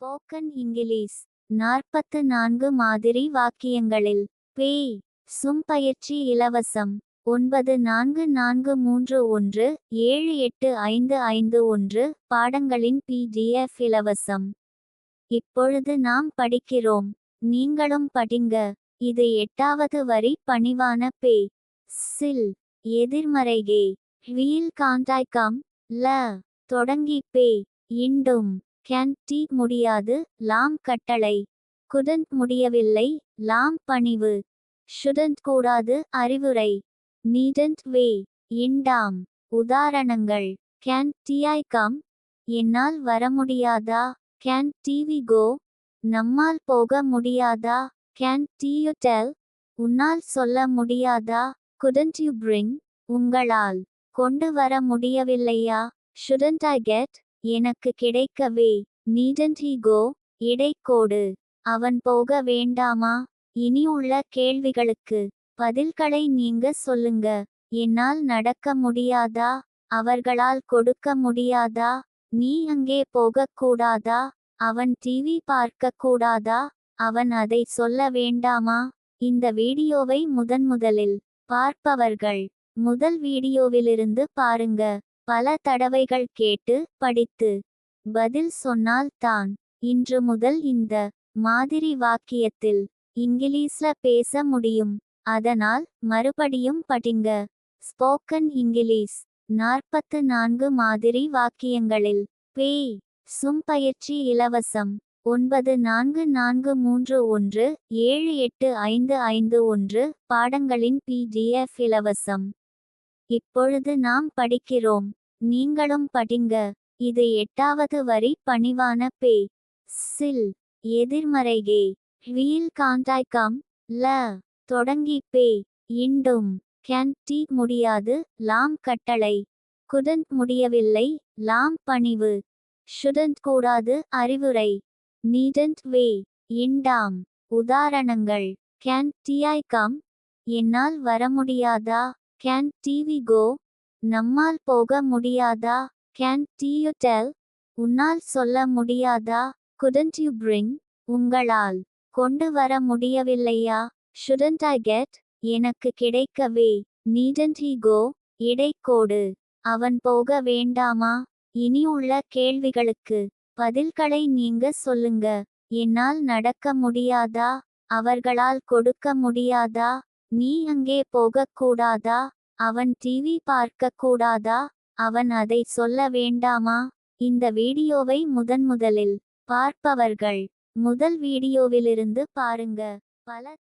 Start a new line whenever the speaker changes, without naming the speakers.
Spoken English நாற்பத்து நான்கு மாதிரி வாக்கியங்களில். பேய் சும் பயிற்சி இலவசம் ஒன்பது நான்கு நான்கு மூன்று ஒன்று ஏழு எட்டு ஐந்து ஐந்து ஒன்று பாடங்களின் பிடிஎஃப் இலவசம். இப்பொழுது நாம் படிக்கிறோம். நீங்களும் படிங்க. இது எட்டாவது வரி பணிவான பேய் சில் எதிர்மறைகே வீல் காண்டாய்க்கம் ல தொடங்கி பேய் இண்டும் கேன் டி முடியாது லாம் கட்டளை. குடன்ட் முடியவில்லை லாம் பணிவு. ஷுடன்ட் கூடாது அறிவுரை. Needn't way. இண்டாம். உதாரணங்கள். Can't I come. என்னால் வர முடியாதா? Can't we go. நம்மால் போக முடியாதா? Can't you tell. உன்னால் சொல்ல முடியாதா? Couldn't you bring. உங்களால் கொண்டு வர முடியவில்லையா? Shouldn't I get. எனக்கு கிடைக்கவே. நீடன்ட் கோ இடைக்கோடு அவன் போக வேண்டாமா? இனி உள்ள கேள்விகளுக்கு. பதில்களை நீங்க சொல்லுங்க. என்னால் நடக்க முடியாதா? அவர்களால் கொடுக்க முடியாதா? நீ அங்கே போகக்கூடாதா அவன் டிவி பார்க்க கூடாதா? அவன் அதை சொல்ல வேண்டாமா? இந்த வீடியோவை முதன் முதலில் பார்ப்பவர்கள். முதல் வீடியோவிலிருந்து பாருங்க. பல தடவைகள் கேட்டு படித்து பதில் சொன்னால் தான். இன்று முதல் இந்த மாதிரி வாக்கியத்தில் இங்கிலீஷ்ல பேச முடியும். அதனால் மறுபடியும் படிங்க. Spoken English. நாற்பத்து நான்கு மாதிரி வாக்கியங்களில். பேய். சும் பயிற்சி இலவசம். ஒன்பது நான்கு நான்கு மூன்று ஒன்று ஏழு எட்டு ஐந்து ஐந்து ஒன்று பாடங்களின் பிடிஎஃப் இலவசம். இப்பொழுது நாம் படிக்கிறோம். நீங்களும் படிங்க. இது எட்டாவது வரி பணிவான பேய் சில். எதிர்மறைகே வீல் காண்டாய்க்கம் ல. தொடங்கி பேய் இண்டும் கேன். டி. முடியாது. லாம் கட்டளை. குடன்ட் முடியவில்லை. லாம் பணிவு. ஷுடன்ட் கூடாது. அறிவுரை. Needn't way. இண்டாம் உதாரணங்கள். கேன். I come. என்னால் வர முடியாதா? கேன். We go. நம்மால் போக முடியாதா? கேன் டியூ டெல் உன்னால் சொல்ல முடியாதா? குடன்ட் யூ பிரிங் உங்களால் கொண்டு வர முடியவில்லையா? ஷுடன்ட் ஐ கெட் எனக்கு கிடைக்கவே. நீடன்ட் ஹி கோ இடைக்கோடு அவன் போக வேண்டாமா? இனி உள்ள கேள்விகளுக்கு பதில்களை நீங்க சொல்லுங்க. என்னால் நடக்க முடியாதா? அவர்களால் கொடுக்க முடியாதா? நீ அங்கே போகக் கூடாதா அவன் டிவி பார்க்க கூடாதா அவன் அதை சொல்ல வேண்டாமா? இந்த வீடியோவை முதன் முதலில் பார்ப்பவர்கள் முதல் வீடியோவிலிருந்து பாருங்க. பல